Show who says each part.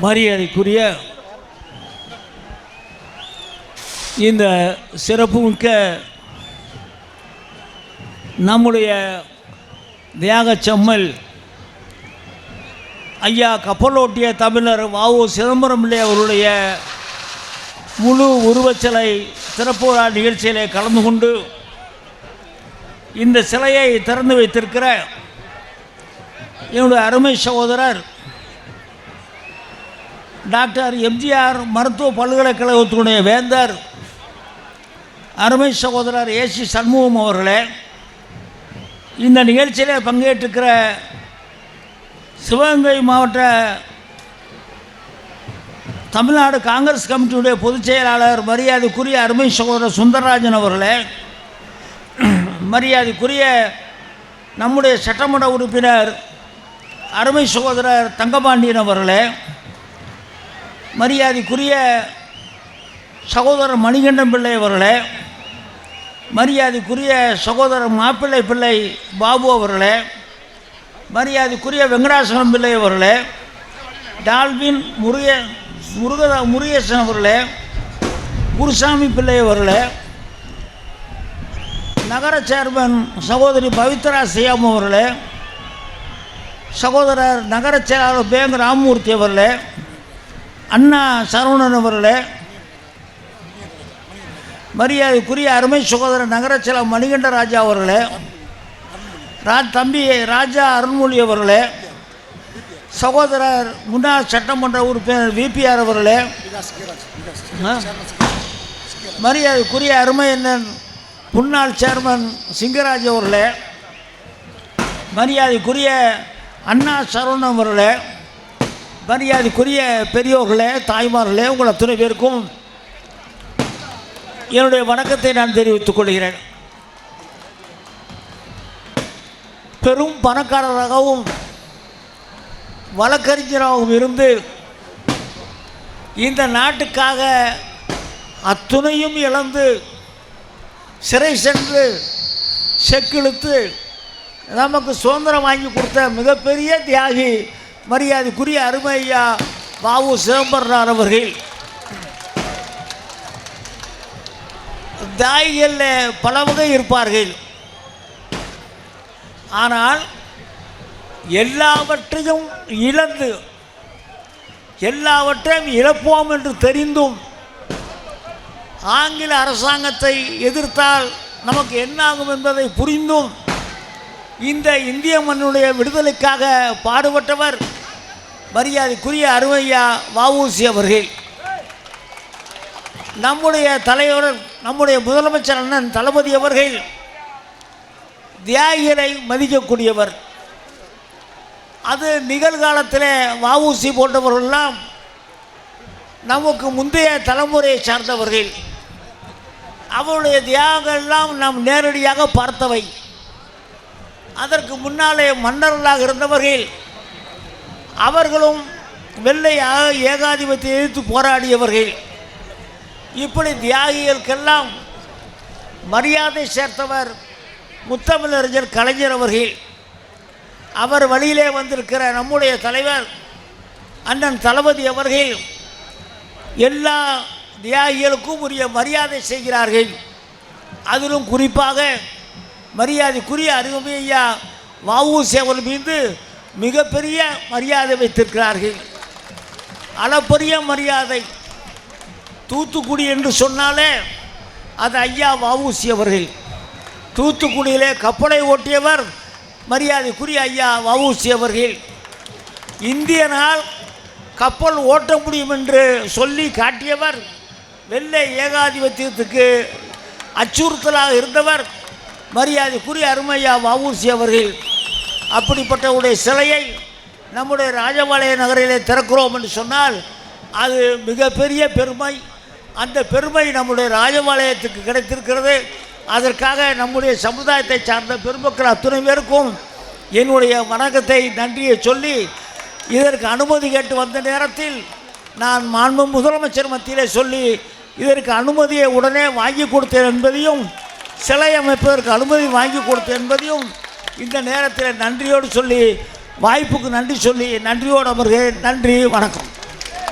Speaker 1: மரியாதைக்குரிய இந்த சிறப்புமிக்க நம்முடைய தியாகச்சம்மல் ஐயா கப்பலோட்டிய தமிழர் வாவு சிதம்பரம் பிள்ளை அவருடைய முழு உருவச்சிலை திறப்பு நிகழ்ச்சியிலே கலந்து கொண்டு இந்த சிலையை திறந்து வைத்திருக்கிற என்னுடைய அருமை சகோதரர் டாக்டர் எம்ஜிஆர் மருத்துவ பல்கலைக்கழகத்தினுடைய வேந்தர் அருமை சகோதரர் ஏசி சண்முகம் அவர்களே இந்த நிகழ்ச்சியில் பங்கேற்றுக்கிற சிவகங்கை மாவட்ட தமிழ்நாடு காங்கிரஸ் கமிட்டியுடைய பொதுச் செயலாளர் மரியாதைக்குரிய அருமை சகோதரர் சுந்தரராஜன் அவர்களே மரியாதைக்குரிய நம்முடைய சட்டமன்ற உறுப்பினர் அருமை சகோதரர் தங்கபாண்டியன் அவர்களே மரியாதைக்குரிய சகோதரர் மணிகண்டன் பிள்ளை அவர்களே மரியாதைக்குரிய சகோதரர் மாப்பிள்ளை பிள்ளை பாபு அவர்களே மரியாதைக்குரிய வெங்கடாசலம் பிள்ளை அவர்களே டால்வின் முருக முருக முருகேசன் அவர்களே குருசாமி பிள்ளை அவர்களே நகர சேர்மன் சகோதரி பவித்ரா சியாம் அவர்களே சகோதரர் நகர செயலாளர் பேங்க ராமமூர்த்தி அவர்களே அண்ணா சரவணன் அவர்களே மரியாதைக்குரிய அருமை சகோதரர் நகர மணிகண்ட ராஜா அவர்களே ரா தம்பி ராஜா அருண்மொழி அவர்களே சகோதரர் முன்னாள் சட்டமன்ற உறுப்பினர் விபிஆர் அவர்களே மரியாதைக்குரிய அருமை அண்ணன் முன்னாள் சேர்மன் சிங்கராஜ் அவர்களே மரியாதைக்குரிய அண்ணா சரவணன் அவர்களே மரியாதைக்குரிய பெரியோர்களே தாய்மார்களே உங்கள் அத்தனை பேருக்கும் என்னுடைய வணக்கத்தை நான் தெரிவித்துக் கொள்கிறேன். பெரும் பணக்காரராகவும் வழக்கறிஞராகவும் இருந்து இந்த நாட்டுக்காக அத்துணையும் இழந்து சிறை சென்று செக்கிழுத்து நமக்கு சுதந்திரம் வாங்கி கொடுத்த மிகப்பெரிய தியாகி மரியாதைக்குரிய அருமை ஐயா வாவு சிதம்பரனார் அவர்கள் தியாகிகளில் பல வகை இருப்பார்கள். ஆனால் எல்லாவற்றையும் இழந்து எல்லாவற்றையும் இழப்போம் என்று தெரிந்தும் ஆங்கில அரசாங்கத்தை எதிர்த்தால் நமக்கு என்னாகும் என்பதை புரிந்தும் இந்த இந்திய மண்ணுடைய விடுதலைக்காக பாடுபட்டவர் மரியாதைக்குரிய அருமையா வஉசி அவர்கள். நம்முடைய தலைவர் நம்முடைய முதலமைச்சர் அண்ணன் தளபதி அவர்கள் தியாகிகளை மதிக்கக்கூடியவர். அது நிகழ்காலத்தில் வஉசி போன்றவர்கள்லாம் நமக்கு முந்தைய தலைமுறையை சார்ந்தவர்கள். அவருடைய தியாகங்கள்லாம் நாம் நேரடியாக பார்த்தவை. அதற்கு முன்னாலே மன்னர்களாக இருந்தவர்கள் அவர்களும் வெள்ளை ஏகாதிபத்தியை எதிர்த்து போராடியவர்கள். இப்படி தியாகிகளுக்கெல்லாம் மரியாதை சேர்த்தவர் முத்தமிழறிஞர் கலைஞர் அவர்கள். அவர் வழியிலே வந்திருக்கிற நம்முடைய தலைவர் அண்ணன் தளபதி அவர்கள் எல்லா தியாகிகளுக்கும் உரிய மரியாதை செய்கிறார்கள். அதிலும் குறிப்பாக மரியாதைக்குரிய அருமை ஐயா வஉசி மீது மிகப்பெரிய மரியாதை வைத்திருக்கிறார்கள். அளப்பரிய மரியாதை. தூத்துக்குடி என்று சொன்னாலே அது ஐயா வவுசி அவர்கள். தூத்துக்குடியிலே கப்பலை ஓட்டியவர் மரியாதைக்குரிய ஐயா வவுசி அவர்கள். இந்தியனால் கப்பல் ஓட்ட முடியும் என்று சொல்லி காட்டியவர் வெள்ளை ஏகாதிபத்தியத்துக்கு அச்சுறுத்தலாக இருந்தவர் மரியாதைக்குரிய அருமையா வவுசி அவர்கள். அப்படிப்பட்டவருடைய சிலையை நம்முடைய ராஜபாளைய நகரிலே திறக்கிறோம் என்று சொன்னால் அது மிகப்பெரிய பெருமை. அந்த பெருமை நம்முடைய ராஜபாளையத்துக்கு கிடைத்திருக்கிறது. அதற்காக நம்முடைய சமுதாயத்தை சார்ந்த பெருமக்கள் அத்துணை பேருக்கும் என்னுடைய வணக்கத்தை நன்றியை சொல்லி இதற்கு அனுமதி கேட்டு வந்த நேரத்தில் நான் மாண்பு முதலமைச்சர் மத்தியிலே சொல்லி இதற்கு அனுமதியை உடனே வாங்கி கொடுத்தேன் என்பதையும் சிலை அமைப்பதற்கு அனுமதி வாங்கி கொடுத்தேன் என்பதையும் இந்த நேரத்தில் நன்றியோடு சொல்லி வாய்ப்புக்கு நன்றி சொல்லி நன்றியோடு அமர்கிறேன். நன்றி வணக்கம்.